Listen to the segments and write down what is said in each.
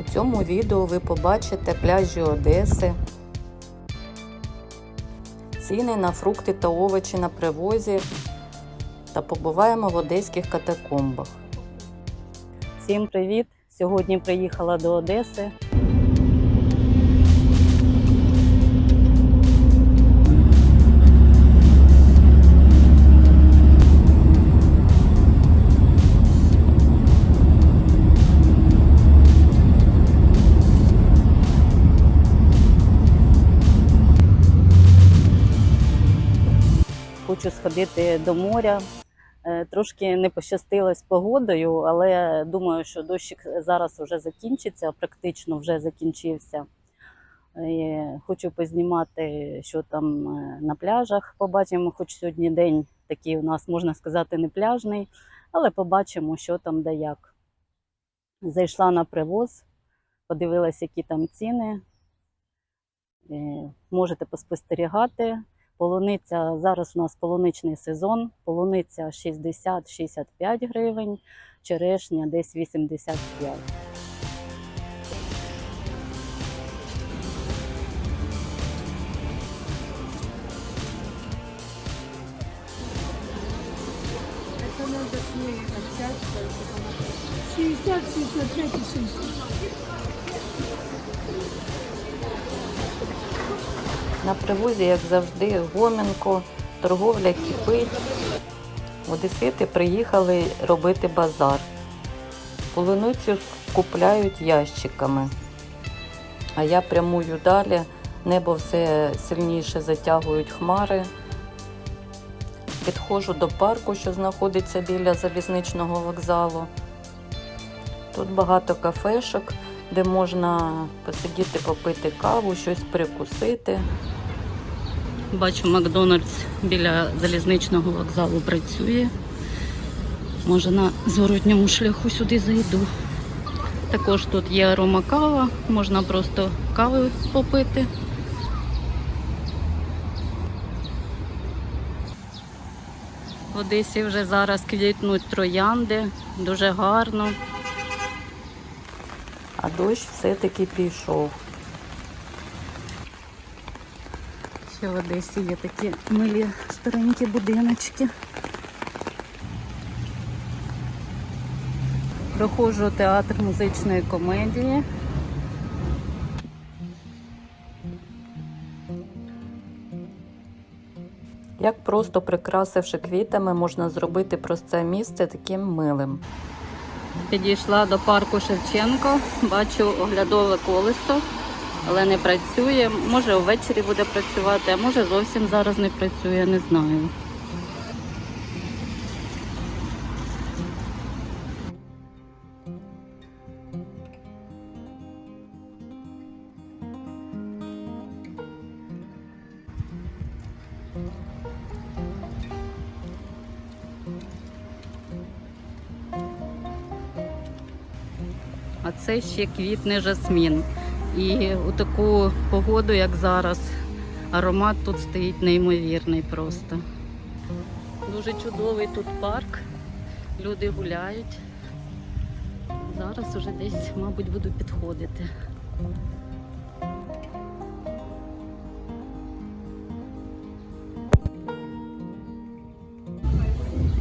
У цьому відео ви побачите пляжі Одеси, ціни на фрукти та овочі на привозі та побуваємо в одеських катакомбах. Всім привіт! Сьогодні приїхала до Одеси. Хочу сходити до моря. Е, Трошки не пощастило з погодою, але думаю, що дощик зараз вже закінчиться, практично вже закінчився. Хочу познімати, що там е, на пляжах. Побачимо, хоч сьогодні день такий у нас, можна сказати, не пляжний, але побачимо, що там де як. Зайшла на привоз, подивилася, які там ціни. Е, Можете поспостерігати. Полуниця зараз у нас полуничний сезон. Полуниця 60-65 гривень, черешня десь 85. Это надо с ней общаться. 60, 65 и 60. На привозі, як завжди, гомінко, торговля кипить. Одесити приїхали робити базар. Полуницю купляють ящиками. А я прямую далі. Небо все сильніше затягують хмари. Підходжу до парку, що знаходиться біля залізничного вокзалу. Тут багато кафешок, де можна посидіти, попити каву, щось перекусити. Бачу, Макдональдс біля залізничного вокзалу працює. Може на зворотньому шляху сюди зайду. Також тут є арома кава, можна просто кави попити. В Одесі вже зараз квітнуть троянди, дуже гарно. А дощ все-таки пішов. Ще в Одесі є такі милі старенькі будиночки. Проходжу театр музичної комедії. Як просто прикрасивши квітами, можна зробити просте місце таким милим. Підійшла до парку Шевченко, бачу оглядове колесо, але не працює. Може ввечері буде працювати, а може зовсім зараз не працює, не знаю. А це ще квітне жасмін. І у таку погоду, як зараз, аромат тут стоїть неймовірний просто. Дуже чудовий тут парк. Люди гуляють. Зараз уже десь, мабуть, буду підходити.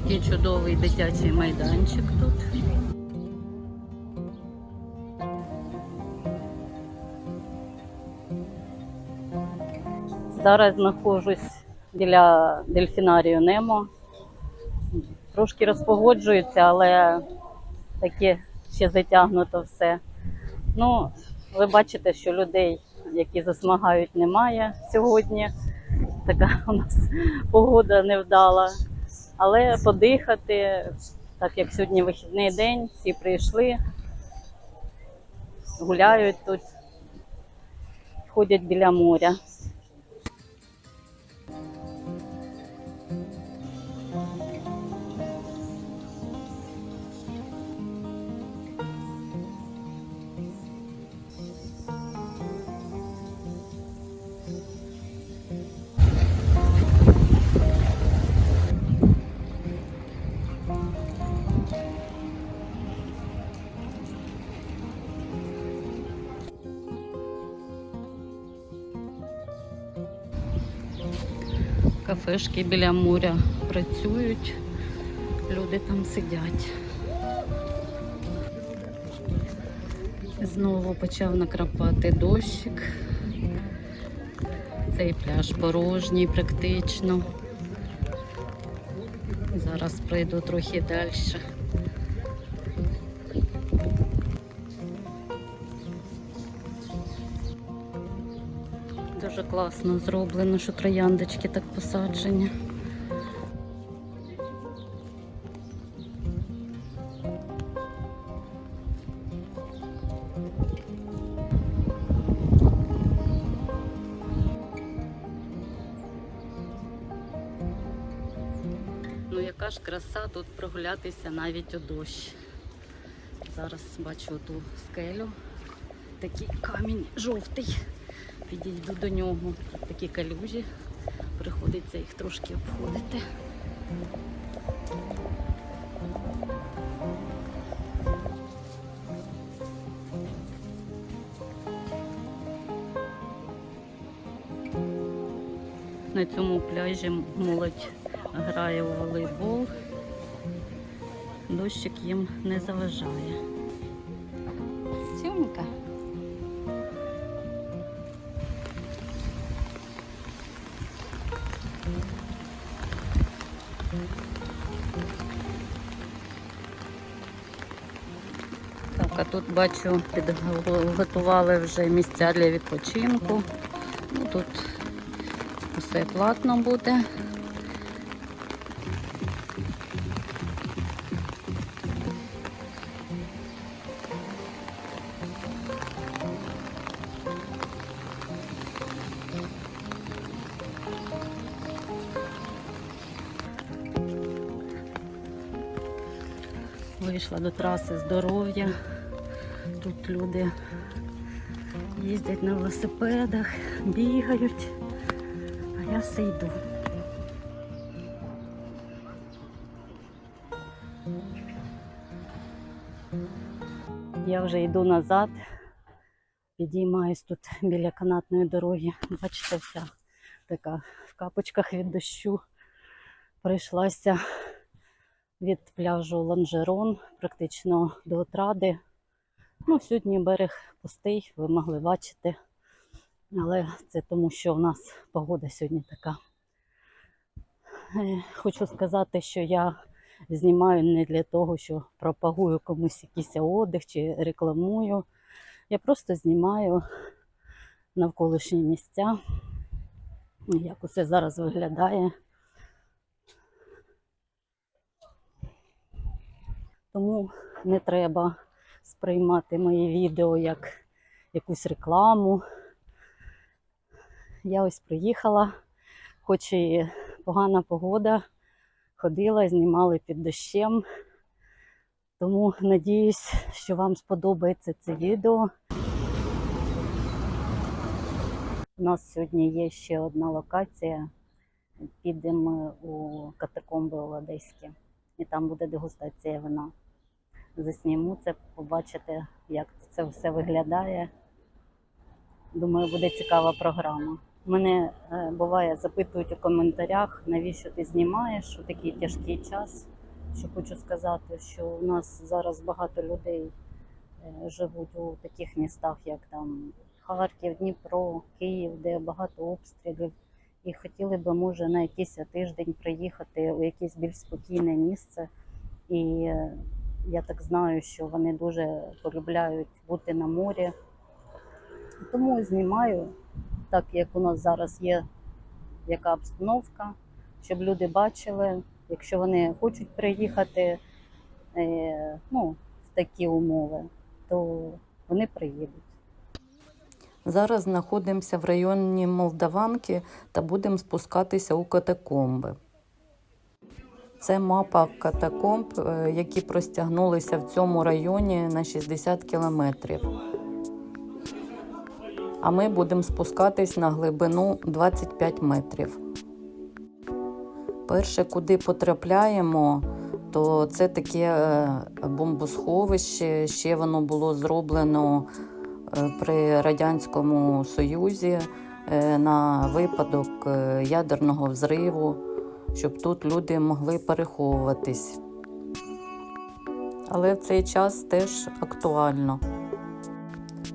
Є чудовий дитячий майданчик тут. Зараз знаходжусь біля дельфінарію Немо. Трошки розпогоджується, але таке ще затягнуто все. Ну, ви бачите, що людей, які засмагають, немає сьогодні. Така у нас погода невдала. Але подихати, так як сьогодні вихідний день, всі прийшли, гуляють тут, ходять біля моря. Кафешки біля моря працюють, люди там сидять. Знову почав накрапати дощик. Цей пляж порожній практично. Зараз пройду трохи далі. Дуже класно зроблено, що трояндочки так посаджені. Ну яка ж краса тут прогулятися навіть у дощ. Зараз бачу ту скелю. Такий камінь жовтий. Підійду до нього. Такі калюжі. Приходиться їх трошки обходити. На цьому пляжі молодь грає у волейбол. Дощик їм не заважає. Сюнька. А тут бачу, підготували вже місця для відпочинку. Ну, тут все платно буде. Вийшла до траси здоров'я. Тут люди їздять на велосипедах, бігають, а я все йду. Я вже йду назад, підіймаюсь тут біля канатної дороги. Бачите, вся така в капочках від дощу. Прийшлася від пляжу Ланжерон практично до Отради. Ну, сьогодні берег пустий, ви могли бачити. Але це тому, що в нас погода сьогодні така. Е, Хочу сказати, що я знімаю не для того, що пропагую комусь якийсь отдих чи рекламую. Я просто знімаю навколишні місця, як усе зараз виглядає. Тому не треба сприймати мої відео як якусь рекламу. Я ось приїхала, хоч і погана погода, ходила, знімали під дощем. Тому надіюсь, що вам сподобається це відео. У нас сьогодні є ще одна локація. Підемо у катакомби Оладейські, і там буде дегустація вина. Засніму це, побачите, як це все виглядає. Думаю, буде цікава програма. Мене е, буває запитують у коментарях, навіщо ти знімаєш у такий тяжкий час. Що хочу сказати, що у нас зараз багато людей е, живуть у таких містах, як там Харків, Дніпро, Київ, де багато обстрілів. І хотіли би, може, на якийсь тиждень приїхати у якесь більш спокійне місце. І е, я так знаю, що вони дуже полюбляють бути на морі. Тому знімаю, так як у нас зараз є яка обстановка, щоб люди бачили, якщо вони хочуть приїхати е, ну, в такі умови, то вони приїдуть. Зараз знаходимося в районі Молдаванки та будемо спускатися у катакомби. Це мапа катакомб, е, які простягнулися в цьому районі на 60 кілометрів. А ми будемо спускатись на глибину 25 метрів. Перше, куди потрапляємо, то це таке е, бомбосховище. Ще воно було зроблено е, при Радянському Союзі. на випадок ядерного взриву, щоб тут люди могли переховуватись. Але в цей час теж актуально.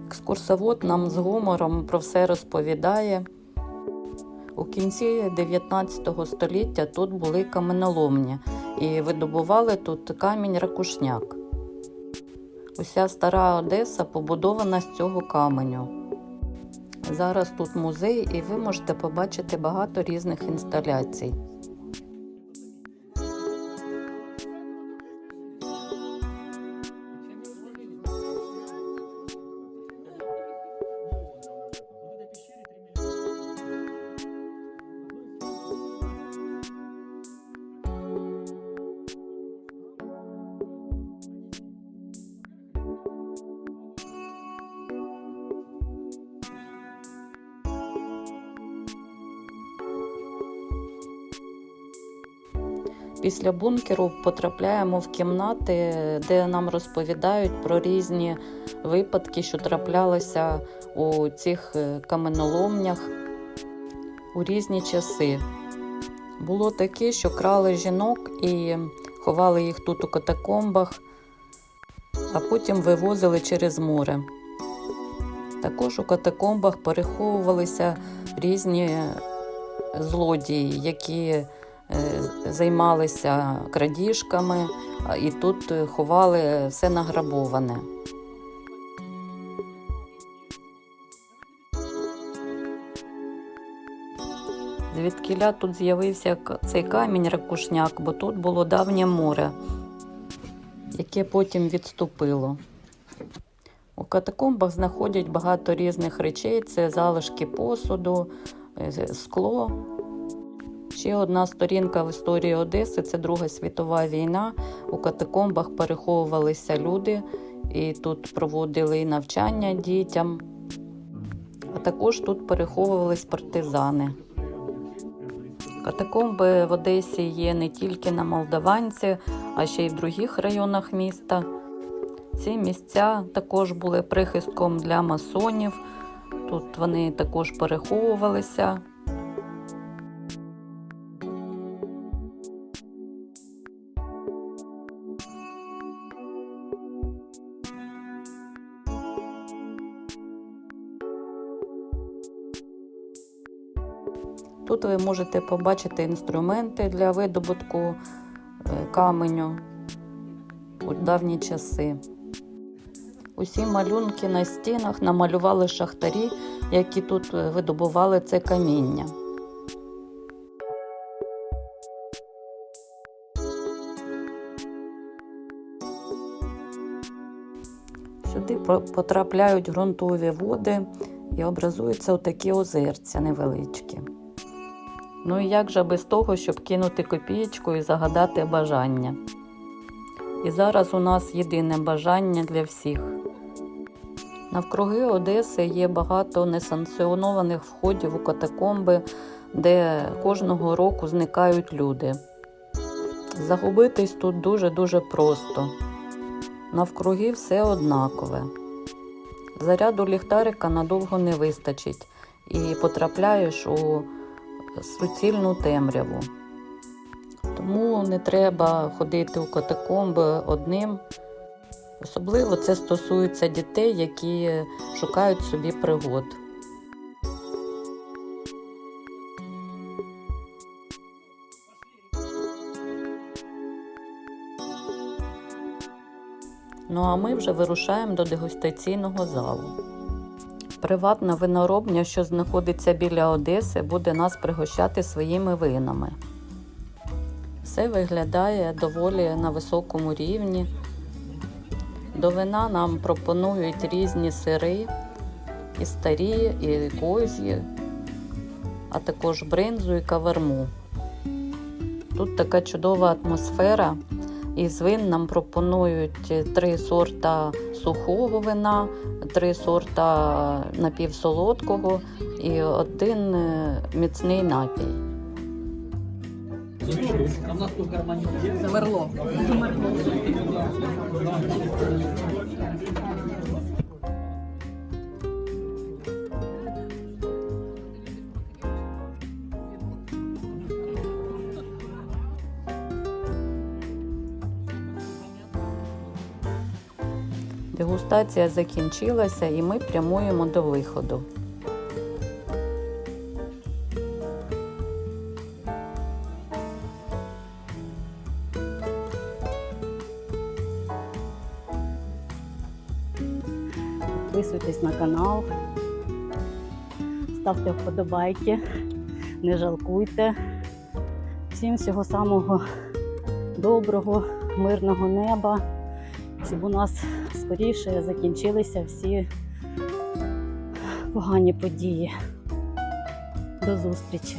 Екскурсовод нам з гумором про все розповідає. У кінці 19 століття тут були каменоломні і видобували тут камінь ракушняк. Уся стара Одеса побудована з цього каменю. Зараз тут музей, і ви можете побачити багато різних інсталяцій. Після бункеру потрапляємо в кімнати, де нам розповідають про різні випадки, що траплялися у цих е, каменоломнях у різні часи. Було таке, що крали жінок і ховали їх тут у катакомбах, а потім вивозили через море. Також у катакомбах переховувалися різні злодії, які е, займалися крадіжками і тут е, ховали все награбоване. Звідкіля тут з'явився цей камінь ракушняк, бо тут було давнє море, яке потім відступило. У катакомбах знаходять багато різних речей: це залишки посуду, е, скло. Ще одна сторінка в історії Одеси це Друга світова війна. У катакомбах переховувалися люди, і тут проводили і навчання дітям. А також тут переховувались партизани. Катакомби в Одесі є не тільки на Молдаванці, а ще й в других районах міста. Ці місця також були прихистком для масонів. Тут вони також переховувалися. Ви можете побачити інструменти для видобутку е, каменю у давні часи. Усі малюнки на стінах намалювали шахтарі, які тут е, видобували це каміння. Сюди потрапляють ґрунтові води і образуються отакі озерця невеличкі. Ну і як же без того, щоб кинути копієчку і загадати бажання. І зараз у нас єдине бажання для всіх. Навкруги Одеси є багато несанкціонованих входів у катакомби, де кожного року зникають люди. Загубитись тут дуже-дуже просто. Навкруги все однакове. Заряду ліхтарика надовго не вистачить, і потрапляєш у суцільну темряву. Тому не треба ходити у катакомби одним. Особливо це стосується дітей, які шукають собі пригод. Ну а ми вже вирушаємо до дегустаційного залу. Приватна виноробня, що знаходиться біля Одеси, буде нас пригощати своїми винами. Все виглядає доволі на високому рівні. До вина нам пропонують різні сири, і старі, і козі, а також бринзу і каверму. Тут така чудова атмосфера. Із вин нам пропонують три сорта сухого вина, три сорта напівсолодкого і один е, міцний напій. Замерло. Дегустація закінчилася і ми прямуємо до виходу. Підписуйтесь на канал, ставте вподобайки, не жалкуйте. Всім всього самого доброго, мирного неба, щоб у нас скоріше закінчилися всі погані події. До зустрічі!